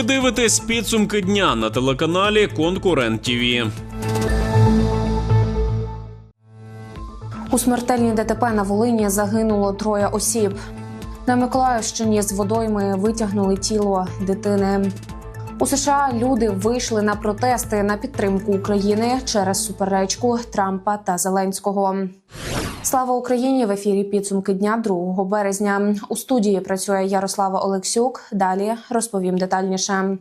Ви дивитесь підсумки дня на телеканалі Конкурент ТІВІ. У смертельній ДТП на Волині загинуло троє осіб. На Миколаївщині з водойми витягнули тіло дитини. У США люди вийшли на протести на підтримку України через суперечку Трампа та Зеленського. Слава Україні! В ефірі підсумки дня 2 березня. У студії працює Ярослава Олексюк. Далі розповім детальніше.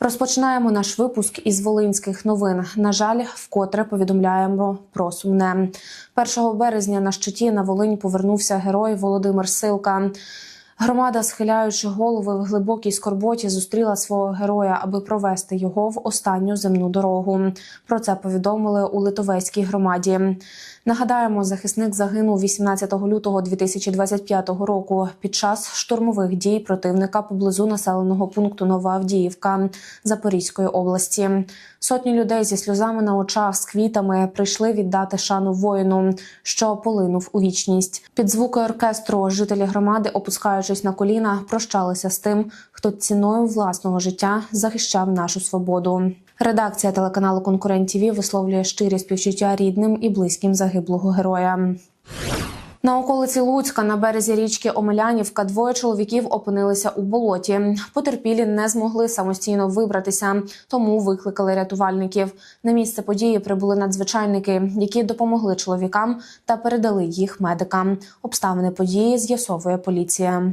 Розпочинаємо наш випуск із волинських новин. На жаль, вкотре повідомляємо про сумне. 1 березня на щиті на Волинь повернувся герой Володимир Силка. Громада, схиляючи голови в глибокій скорботі, зустріла свого героя, аби провести його в останню земну дорогу. Про це повідомили у Литовецькій громаді. Нагадаємо, захисник загинув 18 лютого 2025 року під час штурмових дій противника поблизу населеного пункту Нова Авдіївка Запорізької області. Сотні людей зі сльозами на очах з квітами прийшли віддати шану воїну, що полинув у вічність. Під звуки оркестру жителі громади, опускаючись на коліна, прощалися з тим, хто ціною власного життя захищав нашу свободу. Редакція телеканалу Конкурент ТІВІ висловлює щирі співчуття рідним і близьким загиблого героя. На околиці Луцька на березі річки Омелянівка двоє чоловіків опинилися у болоті. Потерпілі не змогли самостійно вибратися, тому викликали рятувальників. На місце події прибули надзвичайники, які допомогли чоловікам та передали їх медикам. Обставини події з'ясовує поліція.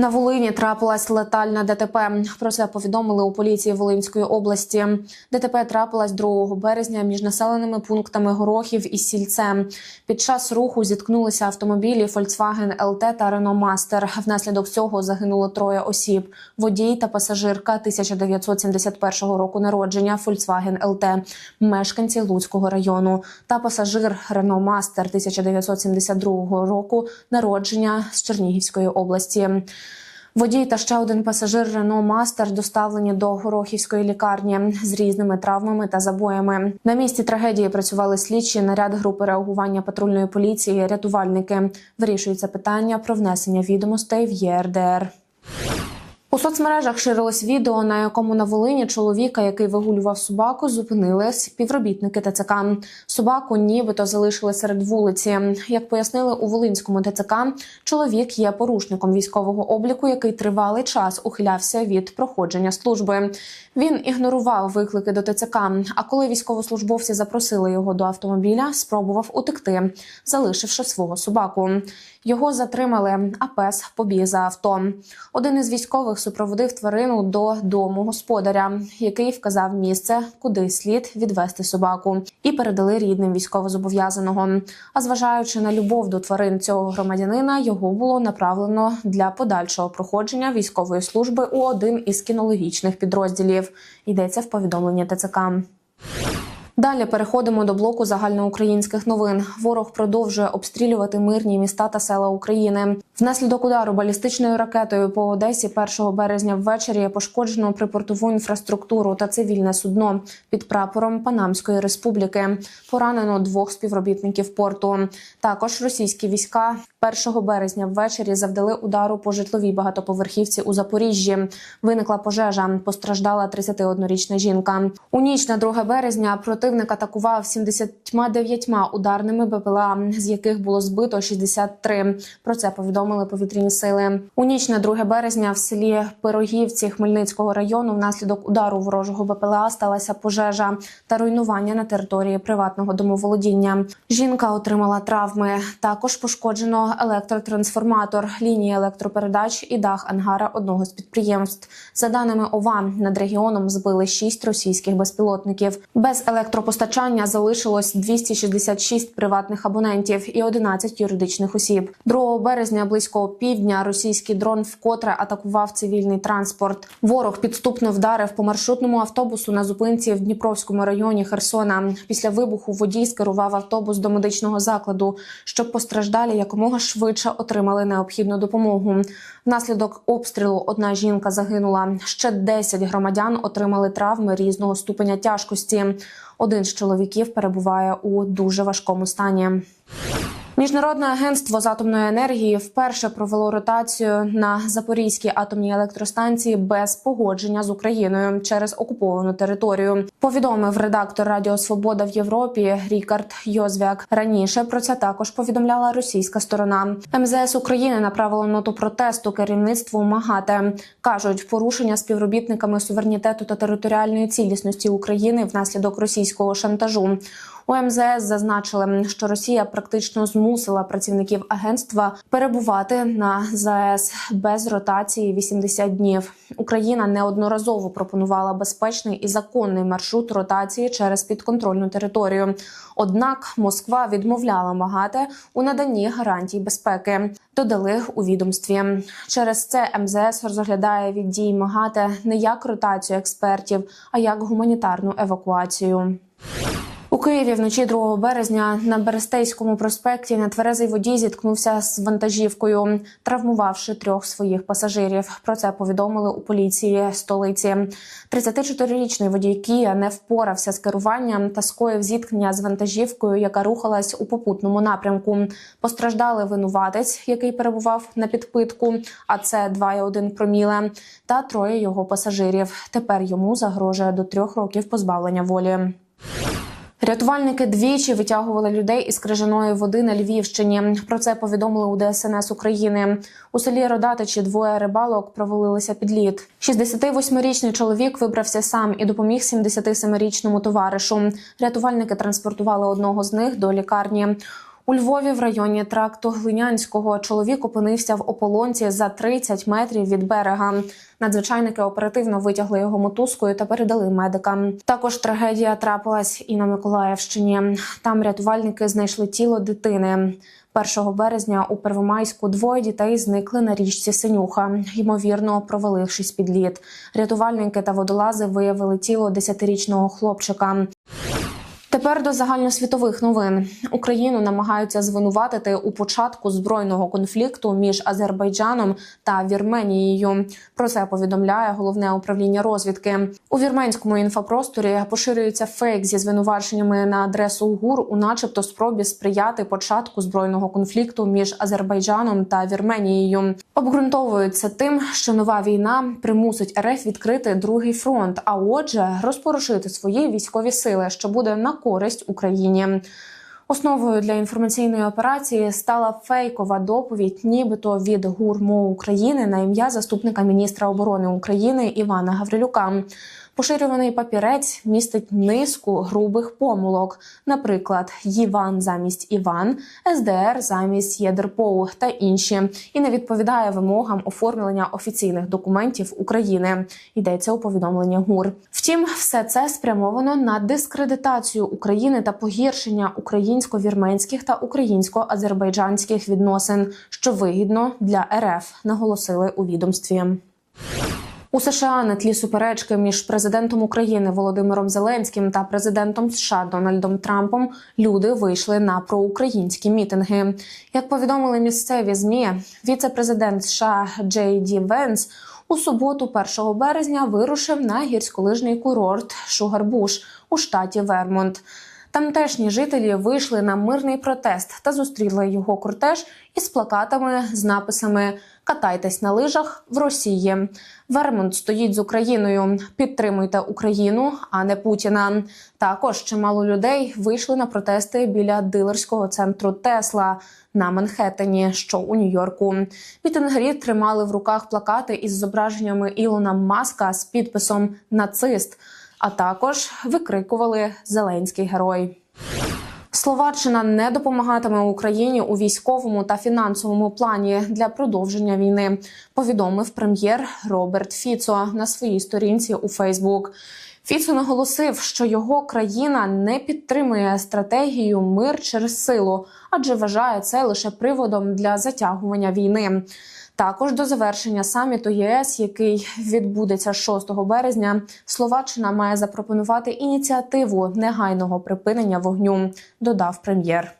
На Волині трапилась летальна ДТП. Про це повідомили у поліції Волинської області. ДТП трапилась 2 березня між населеними пунктами Горохів і Сільце. Під час руху зіткнулися автомобілі Volkswagen LT та Renault Master. Внаслідок цього загинуло троє осіб: водій та пасажирка 1971 року народження Volkswagen LT, мешканці Луцького району, та пасажир Renault Master 1972 року народження з Чернігівської області. Водій та ще один пасажир Рено Мастер доставлені до Горохівської лікарні з різними травмами та забоями. На місці трагедії працювали слідчі, наряд групи реагування патрульної поліції, рятувальники. Вирішується питання про внесення відомостей в ЄРДР. У соцмережах ширилось відео, на якому на Волині чоловіка, який вигулював собаку, зупинили співробітники ТЦК. Собаку нібито залишили серед вулиці. Як пояснили у Волинському ТЦК, чоловік є порушником військового обліку, який тривалий час ухилявся від проходження служби. Він ігнорував виклики до ТЦК. А коли військовослужбовці запросили його до автомобіля, спробував утекти, залишивши свого собаку. Його затримали, а пес побіг за авто. Один із військових супроводив тварину до дому господаря, який вказав місце, куди слід відвести собаку, і передали рідним військовозобов'язаного. А зважаючи на любов до тварин цього громадянина, його було направлено для подальшого проходження військової служби у один із кінологічних підрозділів. Йдеться в повідомленні ТЦК. Далі переходимо до блоку загальноукраїнських новин. Ворог продовжує обстрілювати мирні міста та села України. Внаслідок удару балістичною ракетою по Одесі 1 березня ввечері пошкоджено припортову інфраструктуру та цивільне судно під прапором Панамської республіки. Поранено двох співробітників порту. Також російські війська 1 березня ввечері завдали удару по житловій багатоповерхівці у Запоріжжі. Виникла пожежа. Постраждала 31-річна жінка. У ніч на 2 березня противник атакував 79 ударними БПЛА, з яких було збито 63. Про це повідомили повітряні сили. У ніч на 2 березня в селі Пирогівці Хмельницького району внаслідок удару ворожого БПЛА сталася пожежа та руйнування на території приватного домоволодіння. Жінка отримала травми. Також пошкоджено електротрансформатор, лінії електропередач і дах ангара одного з підприємств. За даними ОВА, над регіоном збили шість російських безпілотників. Без електропостачання залишилось 266 приватних абонентів і 11 юридичних осіб. 2 березня близько півдня російський дрон вкотре атакував цивільний транспорт. Ворог підступно вдарив по маршрутному автобусу на зупинці в Дніпровському районі Херсона. Після вибуху водій скерував автобус до медичного закладу, щоб постраждалі якомога швидше отримали необхідну допомогу. Внаслідок обстрілу одна жінка загинула. Ще 10 громадян отримали травми різного ступеня тяжкості. Один з чоловіків перебуває у дуже важкому стані. Міжнародне агентство з атомної енергії вперше провело ротацію на Запорізькій атомній електростанції без погодження з Україною через окуповану територію. Повідомив редактор Радіо Свобода в Європі Рікард Йозвяк. Раніше про це також повідомляла російська сторона. МЗС України направило ноту протесту керівництву МАГАТЕ. кажуть, порушення співробітниками суверенітету та територіальної цілісності України внаслідок російського шантажу. У МЗС зазначили, що Росія практично змусила працівників агентства перебувати на ЗАЕС без ротації 80 днів. Україна неодноразово пропонувала безпечний і законний маршрут ротації через підконтрольну територію. Однак Москва відмовляла МАГАТЕ у наданні гарантій безпеки. Додали у відомстві. Через це МЗС розглядає від дій МАГАТЕ не як ротацію експертів, а як гуманітарну евакуацію. Києві вночі 2 березня на Берестейському проспекті нетверезий водій зіткнувся з вантажівкою, травмувавши трьох своїх пасажирів. Про це повідомили у поліції столиці. 34-річний водій Кія не впорався з керуванням та скоїв зіткнення з вантажівкою, яка рухалась у попутному напрямку. Постраждали винуватець, який перебував на підпитку, а це 2,1 проміле, та троє його пасажирів. Тепер йому загрожує до трьох років позбавлення волі. Рятувальники двічі витягували людей із крижаної води на Львівщині. Про це повідомили у ДСНС України. У селі Родатичі двоє рибалок провалилися під лід. 68-річний чоловік вибрався сам і допоміг 77-річному товаришу. Рятувальники транспортували одного з них до лікарні. У Львові в районі тракту Глинянського чоловік опинився в ополонці за 30 метрів від берега. Надзвичайники оперативно витягли його мотузкою та передали медикам. Також трагедія трапилась і на Миколаївщині. Там рятувальники знайшли тіло дитини. 1 березня у Первомайську двоє дітей зникли на річці Синюха, ймовірно, провалившись під лід. Рятувальники та водолази виявили тіло 10-річного хлопчика. Тепер до загальносвітових новин Україну намагаються звинуватити у початку збройного конфлікту між Азербайджаном та Вірменією. Про це повідомляє головне управління розвідки. У вірменському інфопросторі поширюється фейк зі звинуваченнями на адресу ГУР у, начебто, спробі сприяти початку збройного конфлікту між Азербайджаном та Вірменією. Обґрунтовують це тим, що нова війна примусить РФ відкрити другий фронт, а отже, розпорушити свої військові сили, що буде на користь Україні. Основою для інформаційної операції стала фейкова доповідь, нібито від ГУРМО України на ім'я заступника міністра оборони України Івана Гаврилюка. Поширюваний папірець містить низку грубих помилок, наприклад, Єван замість Іван, СДР замість ЄДРПОУ та інші, і не відповідає вимогам оформлення офіційних документів України. Йдеться у повідомленні ГУР. Втім, все це спрямовано на дискредитацію України та погіршення українсько-вірменських та українсько-азербайджанських відносин, що вигідно для РФ, наголосили у відомстві. У США на тлі суперечки між президентом України Володимиром Зеленським та президентом США Дональдом Трампом люди вийшли на проукраїнські мітинги. Як повідомили місцеві змі, віце-президент США Джей Ді Венс у суботу, 1 березня, вирушив на гірськолижний курорт Шугарбуш у штаті Вермонт. Тамтешні жителі вийшли на мирний протест та зустріли його кортеж із плакатами з написами Катайтесь на лижах в Росії. Вермонт стоїть з Україною. Підтримуйте Україну, а не Путіна. Також чимало людей вийшли на протести біля дилерського центру Тесла на Манхеттені, що у Нью-Йорку. Мітингері тримали в руках плакати із зображеннями Ілона Маска з підписом Нацист а також викрикували Зеленський герой. Словаччина не допомагатиме Україні у військовому та фінансовому плані для продовження війни. Повідомив прем'єр Роберт Фіцо на своїй сторінці у Фейсбук. Фіцо наголосив, що його країна не підтримує стратегію мир через силу, адже вважає це лише приводом для затягування війни. Також до завершення саміту ЄС, який відбудеться 6 березня, Словаччина має запропонувати ініціативу негайного припинення вогню. Додав прем'єр.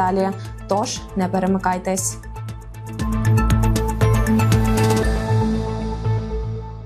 далі. Тож не перемикайтесь.